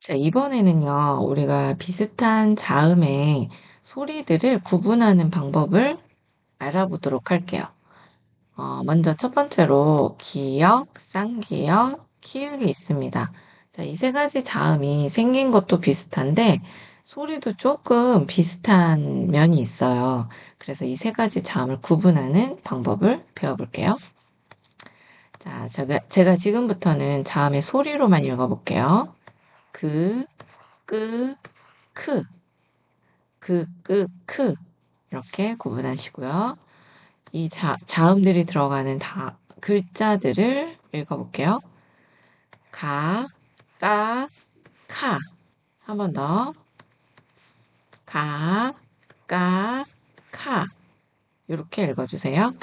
자, 이번에는요, 우리가 비슷한 자음의 소리들을 구분하는 방법을 알아보도록 할게요. 어, 먼저 첫 번째로 기역, 쌍기역, 키읔이 있습니다. 자, 이 세 가지 자음이 생긴 것도 비슷한데 소리도 조금 비슷한 면이 있어요. 그래서 이 세 가지 자음을 구분하는 방법을 배워볼게요. 자, 제가, 제가 지금부터는 자음의 소리로만 읽어볼게요. 그, 끄, 크, 그, 끄, 크 이렇게 구분하시고요. 이 자, 자음들이 들어가는 다 글자들을 읽어볼게요. 가, 까, 카. 한 번 더. 가, 까, 카. 이렇게 읽어주세요.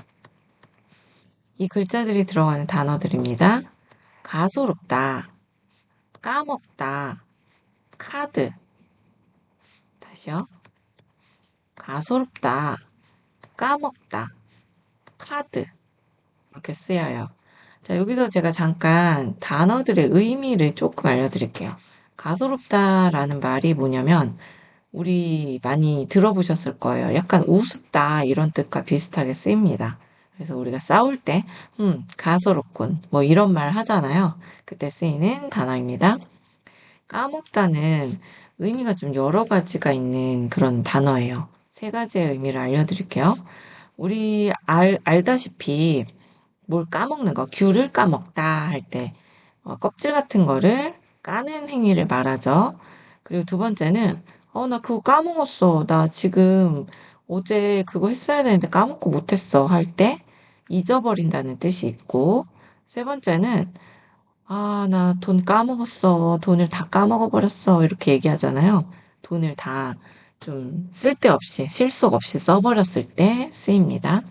이 글자들이 들어가는 단어들입니다. 가소롭다, 까먹다, 카드. 다시요. 가소롭다, 까먹다, 카드. 이렇게 쓰여요. 자, 여기서 제가 잠깐 단어들의 의미를 조금 알려드릴게요. 가소롭다라는 말이 뭐냐면, 우리 많이 들어보셨을 거예요. 약간 우습다 이런 뜻과 비슷하게 쓰입니다. 그래서 우리가 싸울 때, 음, 가소롭군. 뭐 이런 말 하잖아요. 그때 쓰이는 단어입니다. 까먹다는 의미가 좀 여러 가지가 있는 그런 단어예요. 세 가지의 의미를 알려드릴게요. 우리 알, 알다시피 뭘 까먹는 거, 귤을 까먹다 할 때, 어, 껍질 같은 거를 까는 행위를 말하죠. 그리고 두 번째는, 어, 나 그거 까먹었어. 나 지금 어제 그거 했어야 되는데 까먹고 못했어. 할 때 잊어버린다는 뜻이 있고, 세 번째는, 아, 나 돈 까먹었어. 돈을 다 까먹어버렸어. 이렇게 얘기하잖아요. 돈을 다 좀 쓸데없이, 실속 없이 써버렸을 때 쓰입니다.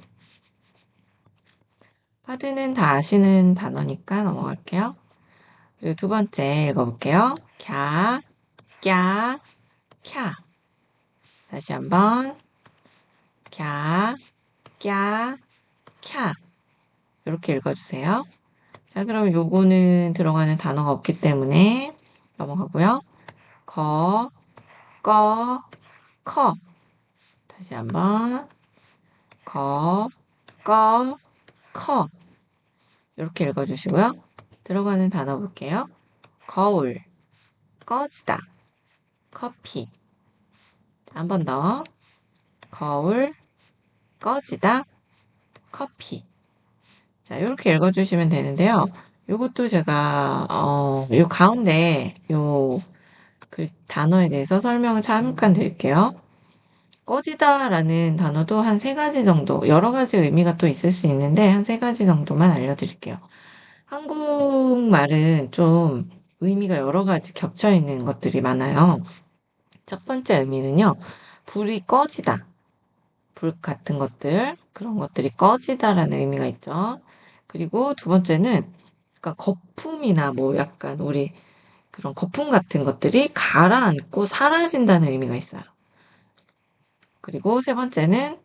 카드는 다 아시는 단어니까 넘어갈게요. 그리고 두 번째 읽어볼게요. 갸, 꺄, 캬. 다시 한번. 갸, 꺄, 캬. 이렇게 읽어주세요. 자, 그럼 요거는 들어가는 단어가 없기 때문에 넘어가고요. 거, 꺼, 커. 다시 한번. 거, 꺼, 커. 이렇게 읽어주시고요. 들어가는 단어 볼게요. 거울, 꺼지다, 커피. 한 번 더. 거울, 꺼지다, 커피. 자, 이렇게 읽어주시면 되는데요. 이것도 제가, 어, 요 가운데, 요, 그 단어에 대해서 설명을 잠깐 드릴게요. 꺼지다라는 단어도 한 세 가지 정도, 여러 가지 의미가 또 있을 수 있는데, 한 세 가지 정도만 알려드릴게요. 한국말은 좀 의미가 여러 가지 겹쳐 있는 것들이 많아요. 첫 번째 의미는요, 불이 꺼지다. 불 같은 것들, 그런 것들이 꺼지다라는 의미가 있죠. 그리고 두 번째는, 그러니까 거품이나 뭐 약간 우리 그런 거품 같은 것들이 가라앉고 사라진다는 의미가 있어요. 그리고 세 번째는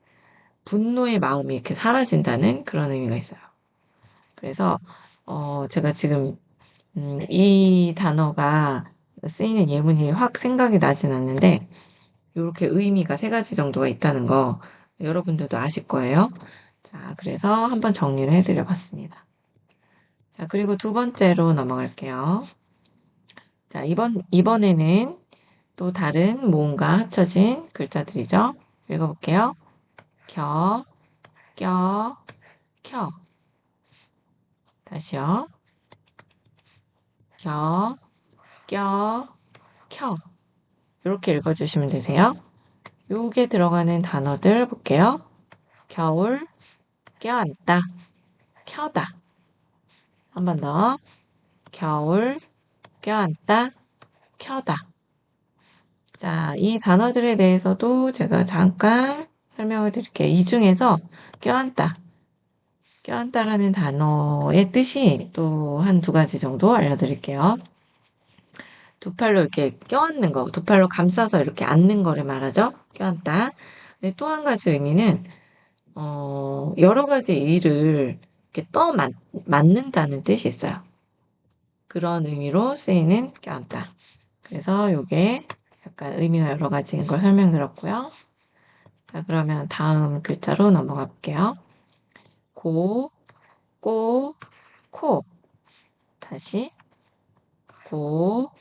분노의 마음이 이렇게 사라진다는 그런 의미가 있어요. 그래서 어, 제가 지금 음, 이 단어가 쓰이는 예문이 확 생각이 나진 않는데 이렇게 의미가 세 가지 정도가 있다는 거 여러분들도 아실 거예요. 자, 그래서 한번 정리를 해드려 봤습니다. 자, 그리고 두 번째로 넘어갈게요. 자, 이번, 이번에는 또 다른 모음과 합쳐진 글자들이죠. 읽어볼게요. 겨, 껴, 켜. 다시요. 겨, 껴, 켜. 이렇게 읽어주시면 되세요. 요게 들어가는 단어들 볼게요. 겨울, 껴안다, 켜다. 한 번 더. 겨울, 껴안다, 켜다. 자, 이 단어들에 대해서도 제가 잠깐 설명을 드릴게요. 이 중에서 껴안다, 껴안다라는 단어의 뜻이 또 한 두 가지 정도 알려드릴게요. 두 팔로 이렇게 껴안는 거, 두 팔로 감싸서 이렇게 앉는 거를 말하죠. 껴안다. 또 한 가지 의미는 어, 여러 가지 일을 이렇게 떠 맞, 맞는다는 뜻이 있어요. 그런 의미로 쓰이는 껴안다. 그래서 요게 약간 의미가 여러 가지인 걸 설명드렸고요. 자, 그러면 다음 글자로 넘어가 볼게요. 고, 꼬, 코. 다시 고,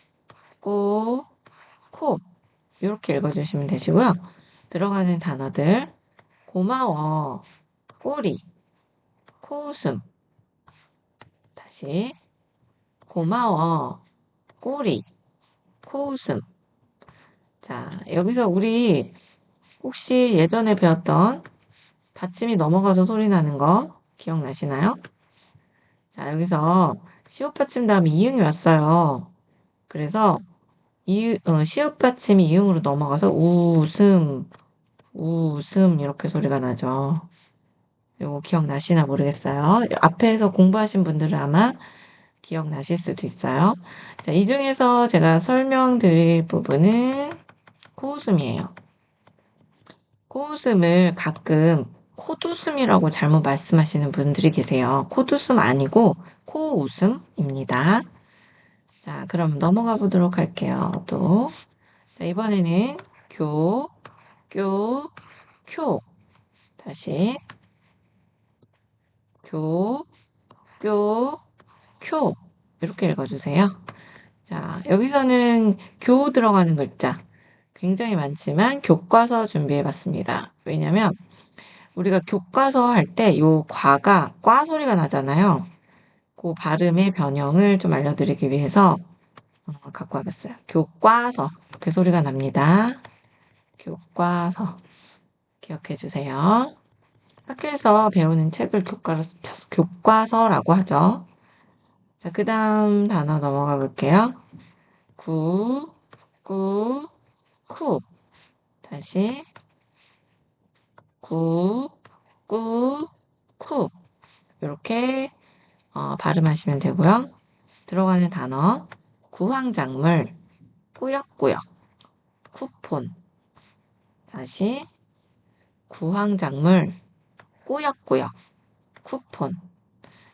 꼬, 코. 이렇게 읽어주시면 되시고요. 들어가는 단어들 고마워, 꼬리, 코웃음. 다시 고마워, 꼬리, 코웃음. 자, 여기서 우리 혹시 예전에 배웠던 받침이 넘어가서 소리 나는 거 기억나시나요? 자, 여기서 시옷 받침 다음에 이응이 왔어요. 그래서 이, 어, 시옷 받침이 이응으로 넘어가서 웃음, 웃음 이렇게 소리가 나죠. 이거 기억나시나 모르겠어요. 앞에서 공부하신 분들은 아마 기억나실 수도 있어요. 자, 이 중에서 제가 설명드릴 부분은 코웃음이에요. 코웃음을 가끔 코웃음이라고 잘못 말씀하시는 분들이 계세요. 코웃음 아니고 코웃음입니다. 자, 그럼 넘어가 보도록 할게요. 또. 자, 이번에는 교, 교, 쿄. 다시. 교, 교, 쿄. 이렇게 읽어주세요. 자, 여기서는 교 들어가는 글자 굉장히 많지만 교과서 준비해 봤습니다. 왜냐면 우리가 교과서 할 때 요 과가 과 소리가 나잖아요. 그 발음의 변형을 좀 알려드리기 위해서 어, 갖고 와봤어요. 교과서 그 소리가 납니다. 교과서 기억해 주세요. 학교에서 배우는 책을 교과서, 교과서 라고 하죠. 자, 그 다음 단어 넘어가 볼게요. 구, 구, 쿠. 다시. 구, 구, 쿠. 이렇게 어, 발음하시면 되고요. 들어가는 단어 구황작물, 꾸역꾸역, 쿠폰. 다시 구황작물, 꾸역꾸역, 쿠폰.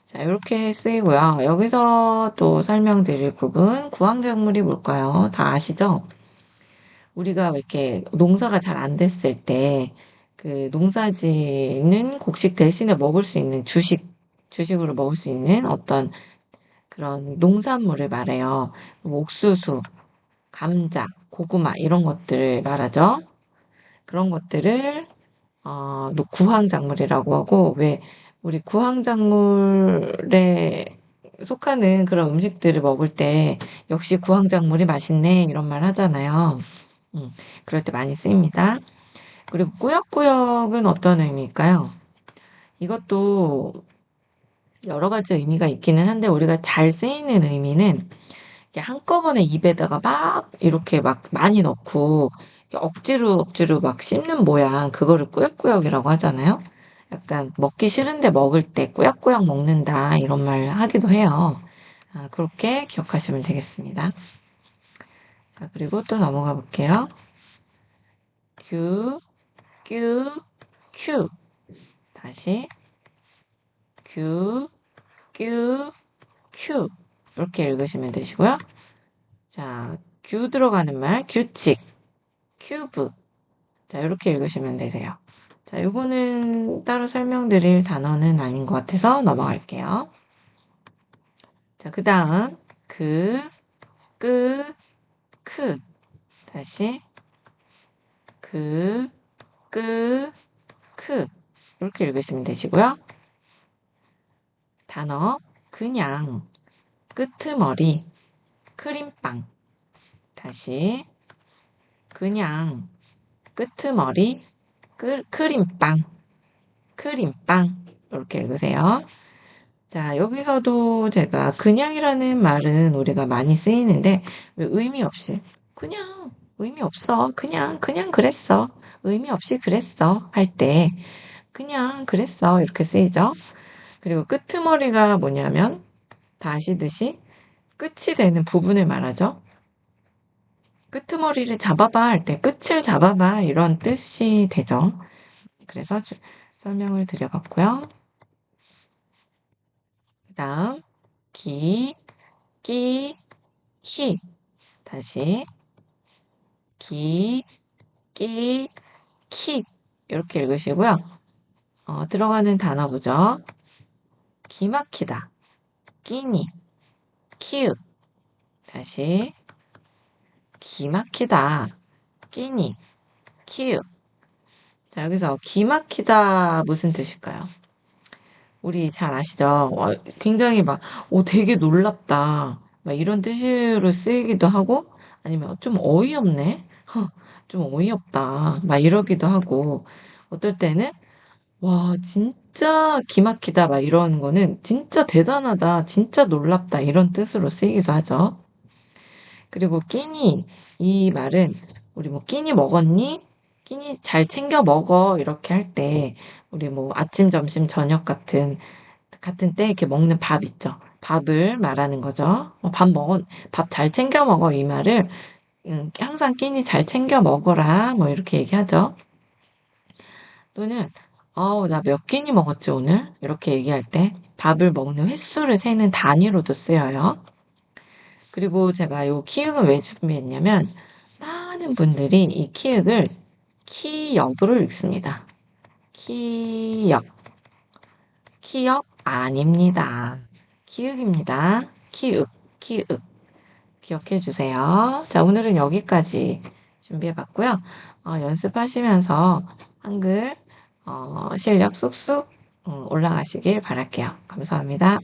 자, 이렇게 쓰이고요. 여기서 또 설명드릴 부분, 구황작물이 뭘까요? 다 아시죠? 우리가 이렇게 농사가 잘 안 됐을 때, 그 농사지는 곡식 대신에 먹을 수 있는 주식, 주식으로 먹을 수 있는 어떤 그런 농산물을 말해요. 옥수수, 감자, 고구마, 이런 것들을 말하죠. 그런 것들을, 어, 구황작물이라고 하고, 왜, 우리 구황작물에 속하는 그런 음식들을 먹을 때 역시 구황작물이 맛있네 이런 말 하잖아요. 음, 그럴 때 많이 쓰입니다. 그리고 꾸역꾸역은 어떤 의미일까요? 이것도 여러 가지 의미가 있기는 한데 우리가 잘 쓰이는 의미는 한꺼번에 입에다가 막 이렇게 막 많이 넣고 억지로 억지로 막 씹는 모양 그거를 꾸역꾸역이라고 하잖아요. 약간 먹기 싫은데 먹을 때 꾸역꾸역 먹는다 이런 말 하기도 해요. 아, 그렇게 기억하시면 되겠습니다. 자, 그리고 또 넘어가 볼게요. 큐, 큐, 큐. 다시 큐, 큐, 큐. 이렇게 읽으시면 되시고요. 자, 큐 들어가는 말 규칙, 큐브. 자, 이렇게 읽으시면 되세요. 자, 요거는 따로 설명드릴 단어는 아닌 것 같아서 넘어갈게요. 자, 그 다음, 그, 끄, 크. 다시, 그, 끄, 크. 이렇게 읽으시면 되시고요. 단어, 그냥, 끄트머리, 크림빵. 다시, 그냥, 끄트머리, 크, 크림빵, 크림빵 이렇게 읽으세요. 자, 여기서도 제가 그냥이라는 말은 우리가 많이 쓰이는데 왜 의미 없이 그냥 의미 없어. 그냥 그냥 그랬어. 의미 없이 그랬어. 할 때 그냥 그랬어. 이렇게 쓰이죠. 그리고 끄트머리가 뭐냐면 다 아시듯이 끝이 되는 부분을 말하죠. 끄트머리를 잡아봐 할 때 끝을 잡아봐 이런 뜻이 되죠. 그래서 주, 설명을 드려봤고요. 그 다음 기, 끼, 히 다시 기, 끼, 킥 이렇게 읽으시고요. 어, 들어가는 단어 보죠. 기막히다, 끼니, 키읔. 다시 기막히다, 끼니, 키읔. 자, 여기서 기막히다 무슨 뜻일까요? 우리 잘 아시죠? 어, 굉장히 막, 오, 되게 놀랍다. 막 이런 뜻으로 쓰이기도 하고, 아니면 좀 어이없네? 허, 좀 어이없다. 막 이러기도 하고, 어떨 때는, 와, 진 짜 기막히다. 막 이런 거는 진짜 대단하다. 진짜 놀랍다. 이런 뜻으로 쓰이기도 하죠. 그리고 끼니, 이 말은, 우리 뭐 끼니 먹었니? 끼니 잘 챙겨 먹어. 이렇게 할 때, 우리 뭐 아침, 점심, 저녁 같은, 같은 때 이렇게 먹는 밥 있죠. 밥을 말하는 거죠. 어, 밥 먹어, 밥잘 챙겨 먹어. 이 말을, 음, 항상 끼니 잘 챙겨 먹어라. 뭐 이렇게 얘기하죠. 또는, 어우, 나 몇 끼니 먹었지, 오늘? 이렇게 얘기할 때 밥을 먹는 횟수를 세는 단위로도 쓰여요. 그리고 제가 요 키읔은 왜 준비했냐면, 많은 분들이 이 키읔을 키역으로 읽습니다. 키역. 키역 아닙니다. 키읔입니다. 키읔, 키읔. 기억해 주세요. 자, 오늘은 여기까지 준비해 봤고요. 어, 연습하시면서 한글 어, 실력 쑥쑥 어, 올라가시길 바랄게요. 감사합니다.